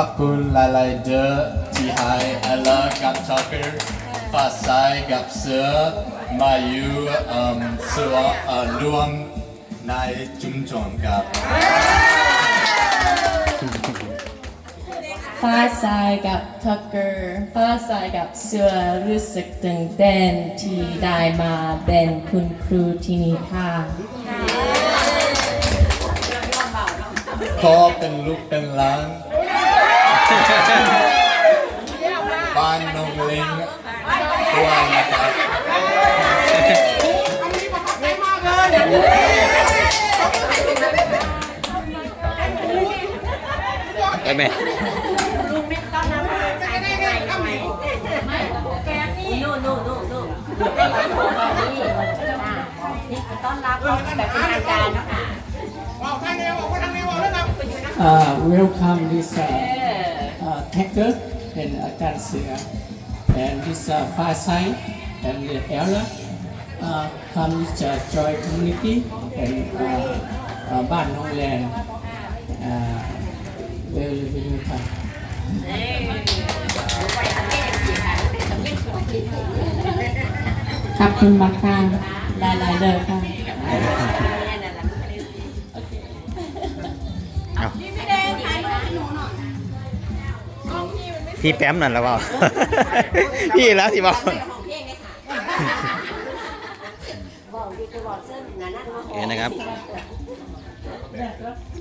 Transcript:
ขอบคุณหลายๆเดอที่ให้เอลเลอร์กับช็อกเกอร์ฟ้าใสกับเสือมาอยู่เอ่อส่วนเอ่อรวมในชุมชนครับฟ้าใสกับทักเกอร์ฟ้าใสกับเสือรู้สึกตื่นเต้นที่ได้มาเป็นคุณครูที่นี่ค่ะ ขอเป็นลูกเป็นหลาน นงลิงด้วยนะครับได้ไหมนู่นนู่นนู่นนู่นนี่ต้อนรับแบบเป็นทางการนะคะ uh, welcome this uh, uh, Taker and Ajan Sia and this uh, far side and the Ella uh, comes uh, joy community and uh, uh, Ban Nong Lan. uh, very very welcome ขอบคุณมากค่ะหลายๆเด้อค่ะ พี่แป๊มนั่นแล้วเปล่า พี่แล้วสิบอกของเพลงเลยค่ะบอกดีจะบอกเสื้อหนานั่นมาเห็นนะครับเ